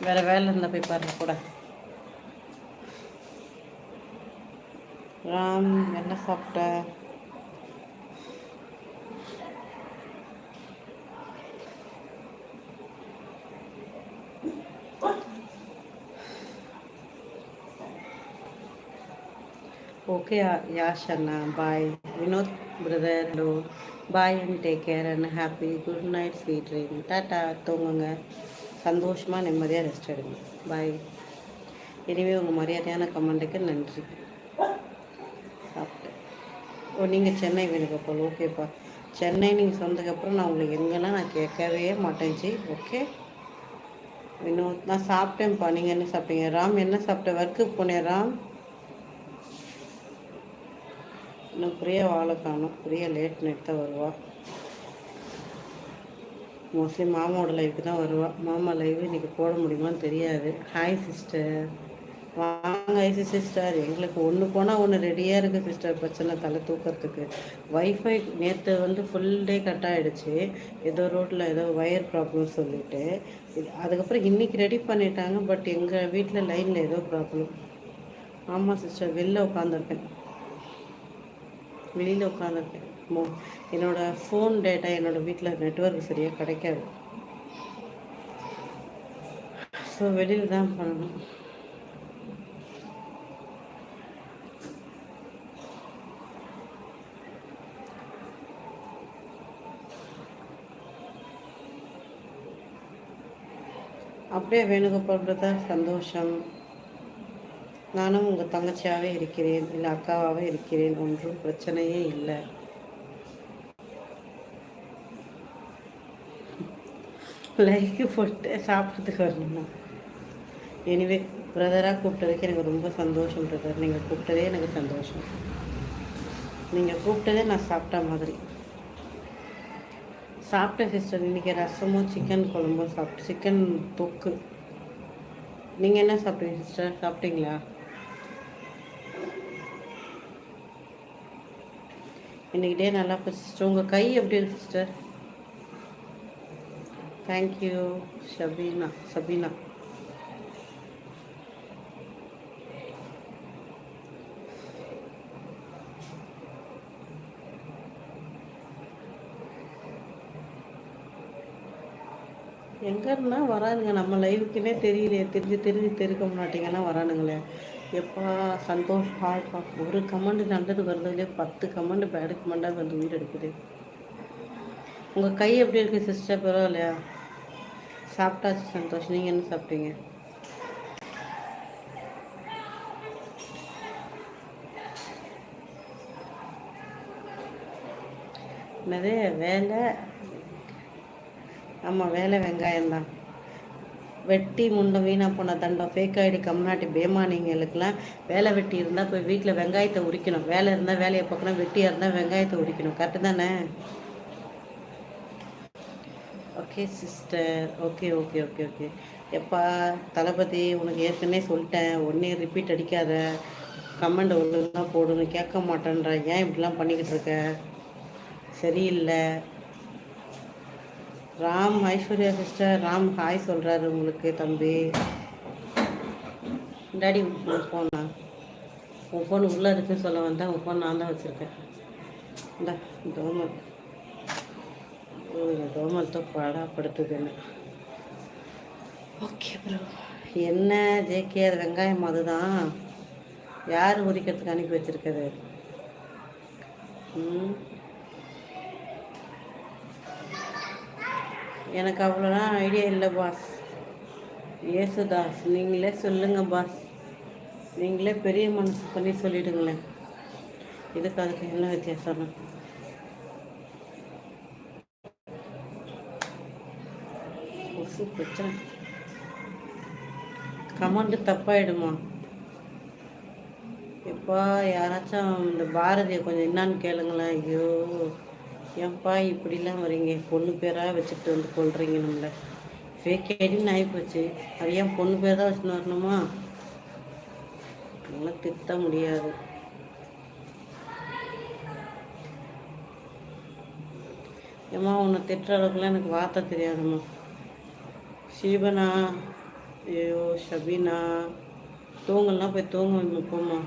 வேற வேலை இருந்தால் போய் பாருங்க கூட. ராம் என்ன சாப்பிட்ட? Okay Yash Anna bye Vinod brother hello bye and take care and happy good night sweet dream tata தூங்குங்க. சந்தோஷமாக நிம்மதியாக ரெஸ்ட் எடுங்க. பாய் எனவே உங்கள் மரியாதையான கமெண்ட்டுக்கு நன்றி. சாப்பிட்டேன். ஓ நீங்கள் சென்னை வேணுங்க போல். ஓகேப்பா சென்னை நீங்கள் சொன்னதுக்கப்புறம் நான் உங்களுக்கு எங்கெல்லாம் நான் கேட்கவே மாட்டேன். ஜி ஓகே இன்னும் நான் சாப்பிட்டேன்ப்பா. நீங்கள் என்ன சாப்பிட்டீங்க? ராம் என்ன சாப்பிட்ட? ஒர்க்குக்கு போனேன் ராம். இன்னும் பிரியா வாழை காணும். பிரியா லேட் நைட் தான் வருவா. மோஸ்ட்லி மாமாவோட லைஃப்க்கு தான் வருவாள் மாமா லைவ் இன்னைக்கு போட முடியுமான்னு தெரியாது. ஹாய் சிஸ்டர் வாங்க ஐசி சிஸ்டர் எங்களுக்கு ஒன்று போனால் ஒன்று ரெடியாக இருக்குது சிஸ்டர் பிரச்சனை தலை தூக்கிறதுக்கு. வைஃபை நேற்று வந்து ஃபுல் டே கட் ஆகிடுச்சு ஏதோ ரோட்டில் ஏதோ ஒயர் ப்ராப்ளம் சொல்லிட்டு. இது அதுக்கப்புறம் இன்றைக்கி ரெடி பண்ணிட்டாங்க பட் எங்கள் வீட்டில் லைனில் ஏதோ ப்ராப்ளம் ஆமாம் சிஸ்டர் வெளில உட்காந்துருக்கேன் வெளியில் உட்காந்துருக்கேன் மோ என்னோடய ஃபோன் டேட்டா என்னோடய வீட்டில் நெட்ஒர்க் சரியாக கிடைக்காது. ஸோ வெளியில் தான் பண்ணணும். அப்படியே வேணுகோபால் சந்தோஷம். நானும் உங்கள் தங்கச்சியாகவே இருக்கிறேன். இல்லை அக்காவாகவே இருக்கிறேன். ஒன்றும் பிரச்சனையே இல்லை. லைக்கு போட்டு சாப்பிட்றதுக்கு வரணும்னா எனிவே பிரதராக கூப்பிட்டதுக்கு எனக்கு ரொம்ப சந்தோஷம் பிரதர் நீங்கள் கூப்பிட்டதே எனக்கு சந்தோஷம். நீங்கள் கூப்பிட்டதே நான் சாப்பிட்ட மாதிரி. சாப்பிட்ட சிஸ்டர் இன்றைக்கி ரசமும் சிக்கன் குழம்பும் சாப்பிட்டு சிக்கன் தொக்கு. நீங்கள் என்ன சாப்பிட்டீங்க சிஸ்டர் சாப்பிட்டீங்களா? இன்னைக்கு டே நல்லா சிஸ்டர் உங்கள் கை எப்படி இருக்கு சிஸ்டர் தேங்க்யூ ஷபீனா சபீனா எங்கன்னா வரானுங்க? நம்ம லைவுக்குன்னே தெரியலையே. தெரிஞ்சு தெரிஞ்சு தெரிவிக்க மாட்டீங்கன்னா வரானுங்களே. எப்பா சந்தோஷ் ஹாய்ப்பா ஒரு கமெண்ட் நல்லது வருதுலேயே பத்து கமெண்ட் பேடு கமெண்டாக வந்து உயிர் எடுக்குது உங்கள் கை எப்படி இருக்குது சிஸ்டர் பரவாயில்லையா? சாப்பிட்டாச்சு சந்தோஷ். நீங்கள் என்ன சாப்பிட்டீங்க? என்னது? வேலை? ஆமாம் வேலை வெங்காயம் தான். வெட்டி முண்டை வீணாக போன தண்டம் ஃபேக் ஆகிடு கம்நாட்டி பேமானிங்களுக்கெல்லாம் வேலை வெட்டி இருந்தால் போய் வீட்டில் வெங்காயத்தை உரிக்கணும். வேலை இருந்தால் வேலையை பார்க்கணும் வெட்டியாக இருந்தால் வெங்காயத்தை உரிக்கணும். கரெக்டு தானே? Okay sister okay okay okay okay எப்பா தளபதி உனக்கு ஏற்கனவே சொல்லிட்டேன். ஒன்றே ரிப்பீட் அடிக்காத. கமெண்ட் ஒழுங்காக போடணும் கேட்க மாட்டேன்ற. ஏன் இப்படிலாம் பண்ணிக்கிட்டு இருக்க? சரியில்லை. ராம் ஐஸ்வர்யா சிஸ்டர் ராம் ஹாய் சொல்கிறாரு உங்களுக்கு தம்பி. டாடி உன் ஃபோனா உன் ஃபோன் உள்ளே இருக்குன்னு சொல்ல வந்தேன். உன் ஃபோன் நான் தான் வச்சுருக்கேன். இந்த டோமல் ஓ இந்த ஓகே ப்ரோ என்ன ஜேகே அது வெங்காயம் அதுதான். யார் உரிக்கிறதுக்கு அனுப்பி வச்சிருக்கிறது எனக்கு அவ்வளோலாம் ஐடியா இல்லை பாஸ் ஏசுதாஸ் நீங்களே சொல்லுங்கள் பாஸ் நீங்களே பெரிய மனசு பண்ணி சொல்லிடுங்களேன். இதுக்கு அதுக்கு என்ன வித்தியாசம் கொசு பிரச்சனை கமெண்ட் தப்பாயிடுமா? எப்பா யாராச்சும் இந்த பாரதியை கொஞ்சம் என்னான்னு கேளுங்களேன். ஐயோ ஏன்ப்பா இப்படிலாம் வரீங்க? பொண்ணு பேராக வச்சுட்டு வந்து கொள்றீங்க நம்மளை. ஃபேக் ஐடின்னு ஆகிப்போச்சு அது ஏன் பொண்ணு பேர் தான் வச்சுன்னு வரணுமா? நம்மளால் திட்ட முடியாது. ஏம்மா உன்னை திட்டுற அளவுக்குலாம் எனக்கு வார்த்தை தெரியாதும்மா. சீபனா ஐயோ ஷபினா தூங்கலாம் போய் தூங்க போமா